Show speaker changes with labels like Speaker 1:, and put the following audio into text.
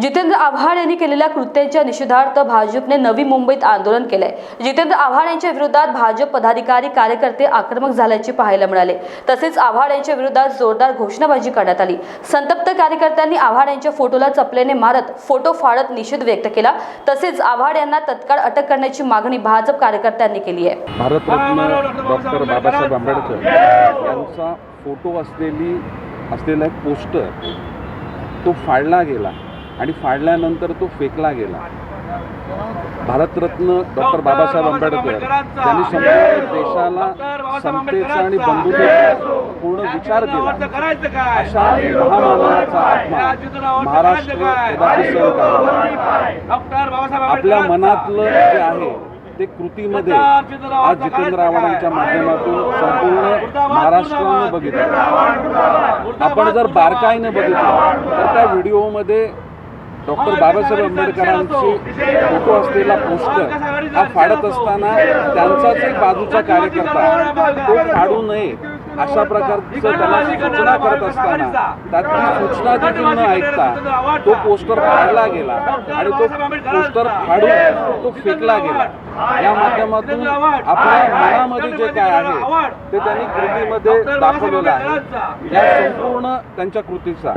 Speaker 1: जितेंद्र आव्हाड यांनी केलेल्या कृत्यांच्या निषेधार्थ भाजपने नवी मुंबईत आंदोलन केलंय. जितेंद्र आव्हाड यांच्या विरोधात भाजप पदाधिकारी कार्यकर्ते आक्रमक झाल्याचे पाहायला मिळाले. तसेच आव्हाड यांच्या विरोधात जोरदार घोषणाबाजी करण्यात आली. संतप्त कार्यकर्त्यांनी आव्हाड यांच्या फोटोला चपलेने मारत फोटो फाडत निषेध व्यक्त केला. तसेच आव्हाड यांना तत्काळ अटक करण्याची मागणी भाजप कार्यकर्त्यांनी केली आहे.
Speaker 2: भारतरत्न डॉक्टर बाबासाहेब आंबेडकर यांचा फोटो असलेली असलेला एक पोस्टर तो फाडला गेला. आणि फाडल्यानंतर तो फेकला गेला. भारतरत्न डॉक्टर बाबासाहेब आंबेडकर त्यांनी संपूर्ण देशाला समतेचा आणि बंधुतेचा पूर्ण विचार दिला अशा महामानवाचा आत्मा महाराष्ट्र आपल्या मनातलं जे आहे ते कृतीमध्ये आज जितेंद्र आव्हाडांच्या माध्यमातून संपूर्ण महाराष्ट्रानं बघितलं. आपण जर बारकाईनं बघितलं तर त्या व्हिडिओमध्ये डॉक्टर बाबासाहेब आंबेडकरांची फोटो असलेला पोस्टर हा फाडत असताना त्यांचाच एक बाजूचा कार्यकर्ता तो फाडू नये अशा प्रकारचं त्याला सूचना करत असताना त्यातली सूचना देखील न ऐकता तो पोस्टर फाडला गेला आणि तो पोस्टर फाडून तो फेकला गेला. या माध्यमातून आपल्या मनामध्ये जे काय आहे ते त्यांनी कृतीमध्ये दाखवलेलं आहे. या संपूर्ण त्यांच्या कृतीचा